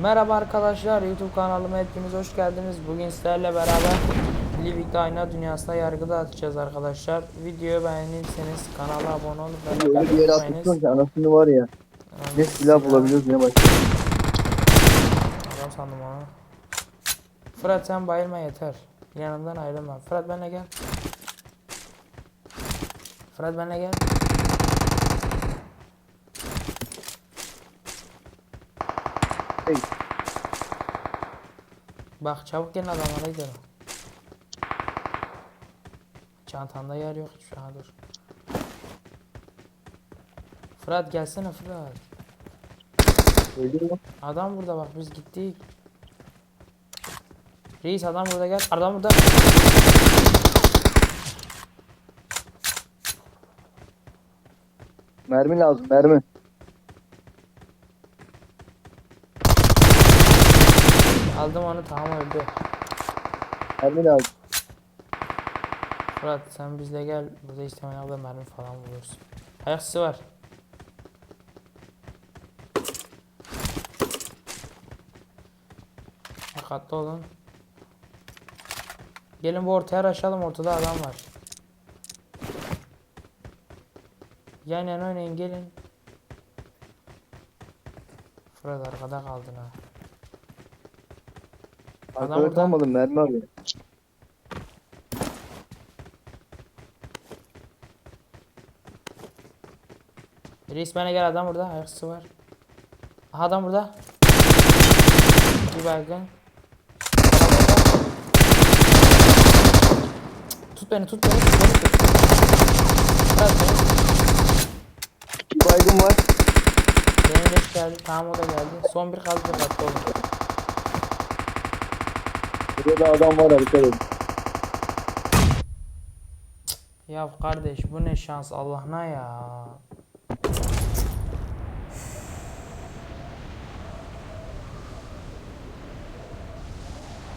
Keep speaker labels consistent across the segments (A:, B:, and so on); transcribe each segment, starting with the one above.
A: Merhaba arkadaşlar YouTube kanalıma hepiniz hoş geldiniz. Bugün sizlerle beraber Livik Ayna Dünyası'na yargı dağıtacağız arkadaşlar. Videoyu beğenirseniz kanala abone olup
B: Öyle bir yere atmışsın ki anasını var ya. Ne silah bulabiliyoruz ne başka.
A: Adam sandım onu. Fırat sen bayılma yeter. Yanımdan ayrılma. Fırat benimle gel. Fırat benimle gel.
B: Hey,
A: Bak çabuk gelin adamlara gidelim. Çantanda yer yok şu an dur. Fırat gelsene Fırat. Adam burada bak biz gittik. Reis adam burada gel. Adam burada.
B: Mermi lazım mermi.
A: Aldım onu tamam öldü.
B: Mermi lazım.
A: Fırat sen bizle gel. Burada istemen abla mermi falan bulursun. Ayak sesi var. Dikkatli olun. Gelin bu ortaya açalım ortada adam var. Yan yana oynayın gelin. Fırat arkada kaldın ha. Adam
B: Arkada
A: burada.
B: kalmadım mermi arıyor.
A: Reis bana gel adam burada. Ayakçısı var. Aha adam burada. Bir baygın. Tut beni tut beni. Tut beni tut. Beni.
B: Bir baygın var.
A: Benim leş geldi. Tamam o da geldi. Son bir kaldı dikkatli olun.
B: Burada da adam var dikkat edin.
A: Ya kardeş bu ne şans Allah'ına ya.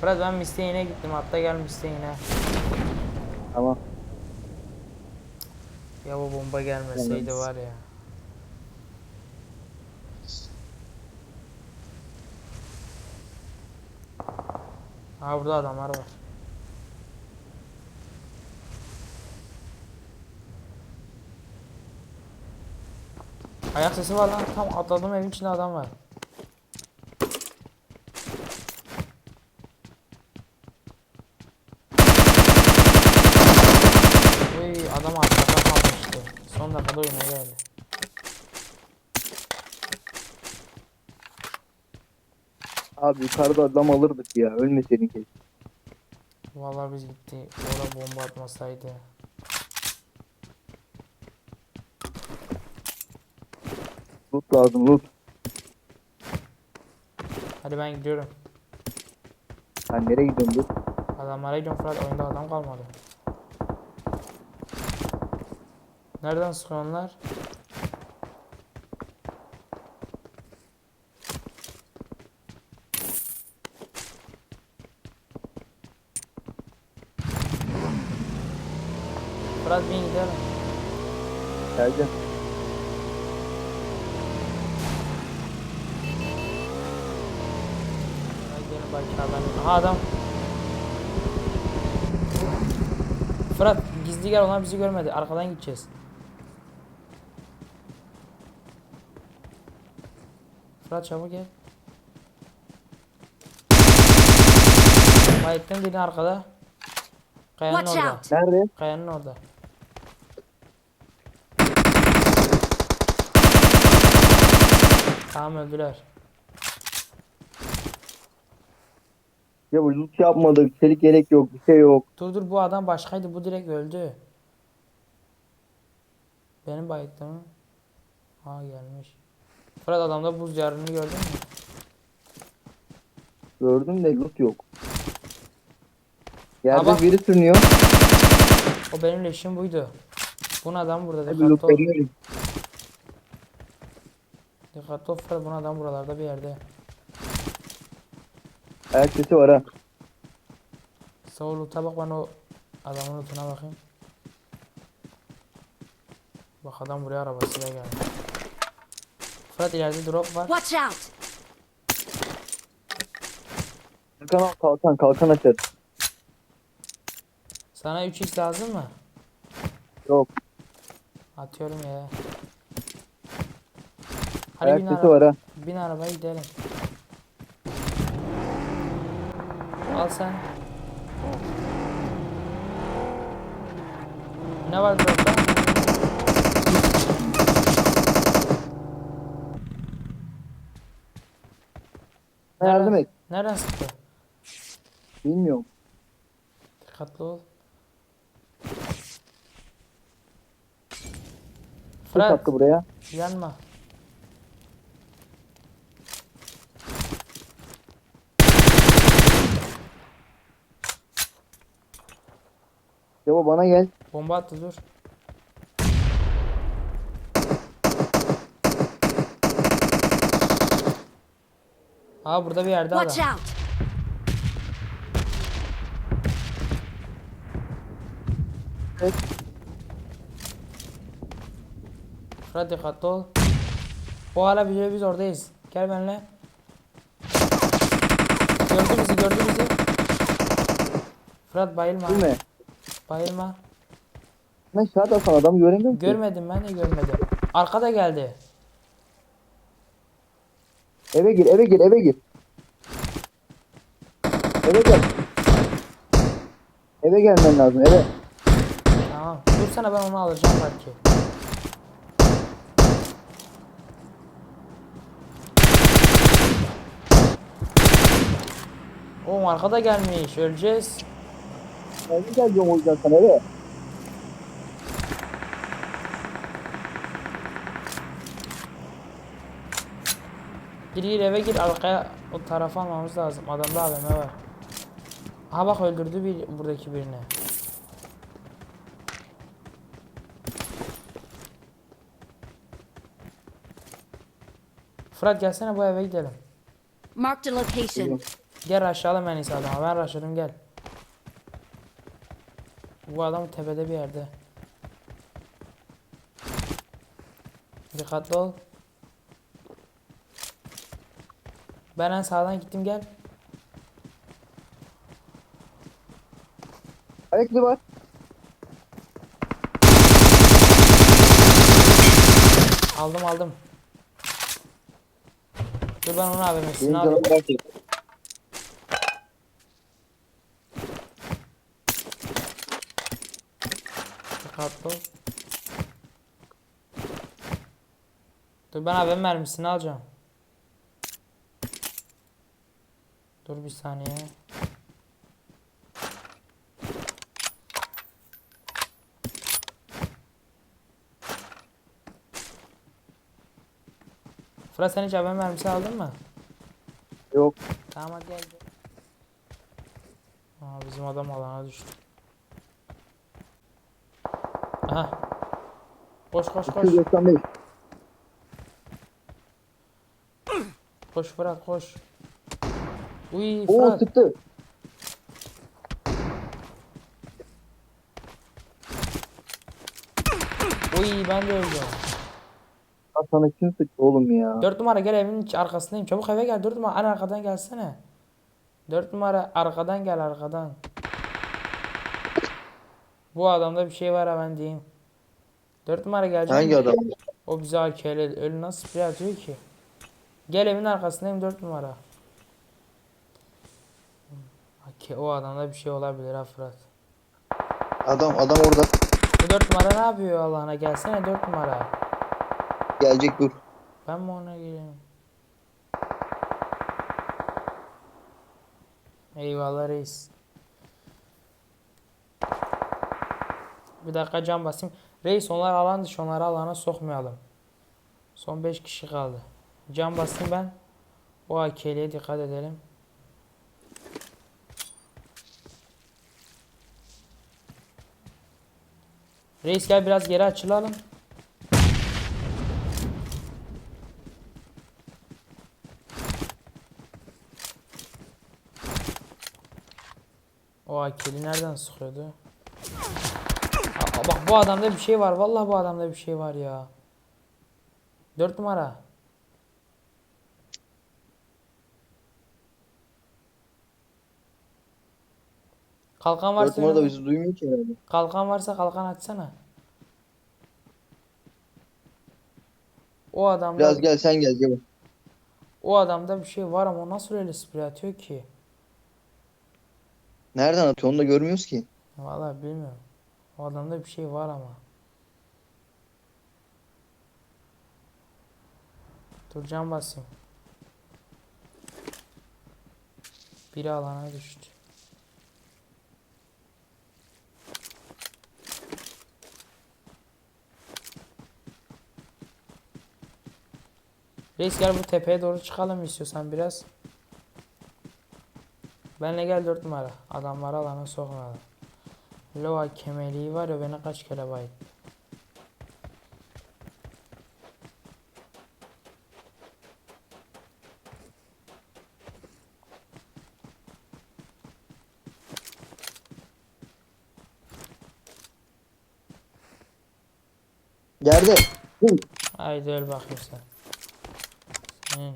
A: Fırat ben Misteğine gittim hatta gel Misteğine.
B: Tamam.
A: Ya bu bomba gelmeseydi var ya. Ha burada adamlar var. Ayak sesi var lan. Tam atladım evin içinde adam var. Uy adam arkada kalmıştı. Son dakikada oyuna geldi.
B: Abi yukarıda adam alırdık ya. Ölmeseydin keşke.
A: Vallahi biz gitti. Orada bomba atmasaydı.
B: Loot lazım loot.
A: Hadi ben gidiyorum.
B: Sen nereye gidiyorsun loot?
A: Adamlara gidiyorum Fırat oyunda adam kalmadı. Nereden sıkıyorlar? Fırat bin gidelim.
B: Geleceğim.
A: Belki adam. Aha adam. Fırat gizli gel onlar bizi görmedi. Arkadan gideceğiz. Fırat çabuk gel. Bayettin biri arkada. Kayanın
C: Watch
A: orada.
C: out!
B: Nerede?
A: Kayanın orada. Tamam öldüler.
B: Ya bu loot yapmadık. Çelik yelek yok. Bir şey yok.
A: Dur dur bu adam başkaydı bu direkt öldü. Benim bayıttım. Ha gelmiş. Fırat adamda buz yarını gördün mü?
B: Gördüm de loot yok. Yerde
A: Ama-
B: biri sürünüyor.
A: O benim leşim buydu. Bunun adam burada
B: Hadi
A: dikkatli
B: loot
A: ol.
B: veriyorum.
A: Dikkatli ol Fırat bunun adam buralarda bir yerde.
B: Ayak sesi var ha.
A: Sol loot'a bak ben o adamın loot'una bakayım. Bak adam buraya arabasıyla geldi. Fırat ileride drop var.
C: Watch out!
B: Al kalkan kalkan açar.
A: Sana 3x lazım mı?
B: Yok.
A: Atıyorum ya. Hadi bin,
B: Ayak sesi
A: ara
B: var ha.
A: bin arabaya gidelim. Al sen. Ne var dropta?
B: Yardım et.
A: Nereden sıktı?
B: Bilmiyorum.
A: Dikkatli ol. Fırat
B: attı buraya.
A: yanma.
B: Ceva bana gel.
A: Bomba attı dur. Aa burada bir yerde
C: Watch
A: adam.
C: out!
B: Evet.
A: Fırat dikkatli ol. O hala biliyor biz oradayız. Gel benimle. Gördü bizi gördü bizi. Fırat bayılma.
B: Değil mi?
A: Bayılma.
B: Ben şahit asan adamı göremiyorum ki.
A: Görmedim ben de görmedim. Arkada geldi.
B: Eve gir eve gir eve gir. Eve gel. Eve gelmen lazım eve.
A: Tamam. Dursana ben onu alacağım belki. Oğlum arkada gelmiş. Öleceğiz.
B: Eve geleceğim o yüzden sana eve.
A: Gir gir eve gir arkaya o tarafa almamız lazım. Adamda AVM var. Aha bak öldürdü bir buradaki birini. Fırat gelsene bu eve gidelim.
C: Marked a location.
A: Gel aşağıda en iyisi adama. Ben rushladım gel. Bu adam tepede bir yerde. Dikkatli ol. Ben en sağdan gittim gel.
B: Ayak izi var.
A: Aldım aldım. Dur ben onu AVM'sini alayım. Ol. Dur ben AVM mermisini alacağım. Dur bir saniye. Fırat sen hiç AVM mermisi aldın mı?
B: Yok.
A: Tamam hadi gel. Aa, bizim adam alana düştü. Aha. Koş koş koş.
B: 295.
A: Koş Fırat koş. Uy
B: Oo
A: Fırat.
B: sıktı.
A: Uy ben de öldüm.
B: Ya sana kim sıktı oğlum ya?
A: 4 numara gel evin arkasındayım. Çabuk eve gel 4 numara. En arkadan gelsene. 4 numara arkadan gel arkadan. Bu adamda bir şey var ha ben diyeyim. 4 numara gelecek.
B: Hangi
A: mi?
B: adam?
A: O bize AK'li ölü nasıl sprey atıyor ki? Gel evin arkasındayım 4 numara. AK, o adamda bir şey olabilir ha Fırat.
B: Adam adam orada.
A: Bu 4 numara ne yapıyor Allah'ına gelsene 4 numara.
B: Gelecek dur.
A: Ben mi ona gireyim? Eyvallah reis. Bir dakika cam basayım. Reis onlar alan dışı onları alana sokmayalım. Son 5 kişi kaldı. Cam basayım ben. O AK'liye dikkat edelim. Reis gel biraz geri açılalım. O akeli nereden sıkıyordu? Aa, bak bu adamda bir şey var. Vallahi bu adamda bir şey var ya. 4 numara. Kalkan varsa
B: numara da bizi duymuyor ki herhalde.
A: kalkan varsa kalkan açsana. O adamda
B: Biraz gel sen gel gel.
A: o adamda bir şey var ama nasıl öyle sprey atıyor ki?
B: Nereden atıyor onu da görmüyoruz ki.
A: Vallahi bilmiyorum. O adamda bir şey var ama. Dur can basayım. Biri alana düştü. Reis gel bu tepeye doğru çıkalım istiyorsan biraz. Benle gel 4 numara. Adamları alana sokmadan. Lova kemeliği var ya beni kaç kere baydı.
B: Hı.
A: Haydi öl bakayım sen. Senin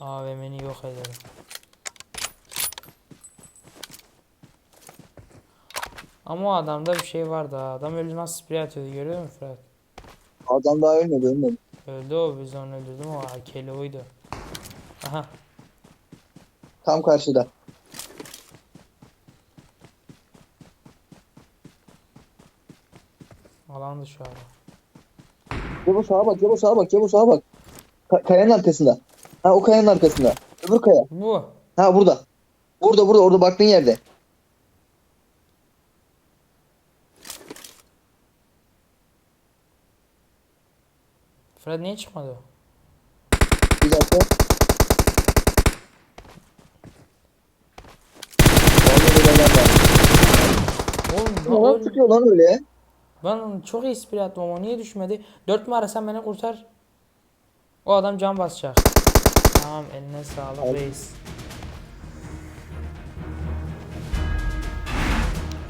A: AVM'ni yok ederim. Ama o adamda bir şey vardı ha. Adam öldü nasıl sprey atıyordu görüyor musun Fırat?
B: Adam daha ölmedi ölmedi.
A: Öldü o biz onu öldürdüm o akeli oydu. Aha
B: Tam karşıda.
A: alan dışı abi.
B: Cebo sağa bak Cebo sağa bak Cebo sağa bak. Ka- kayanın arkasında. Ha o kayanın arkasında. Öbür kaya.
A: Bu.
B: Ha burada. Burada burada orada baktığın yerde.
A: Fırat niye çıkmadı?
B: Bir dakika.
A: Oğlum
B: ne
A: öldü?
B: çıkıyor lan öyle?
A: Ben çok iyi sprey attım ama niye düşmedi? 4 numara sen beni kurtar. O adam can basacak. Tamam eline sağlık
B: Al.
A: reis.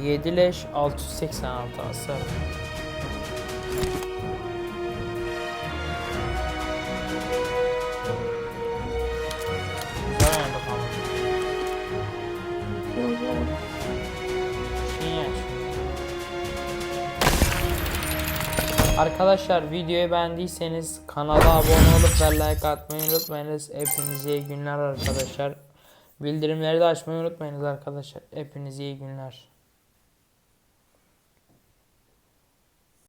A: 7 leş 686 hasar. Arkadaşlar videoyu beğendiyseniz kanala abone olup ve like atmayı unutmayınız. Hepinize iyi günler arkadaşlar. Bildirimleri de açmayı unutmayınız arkadaşlar. Hepinize iyi günler.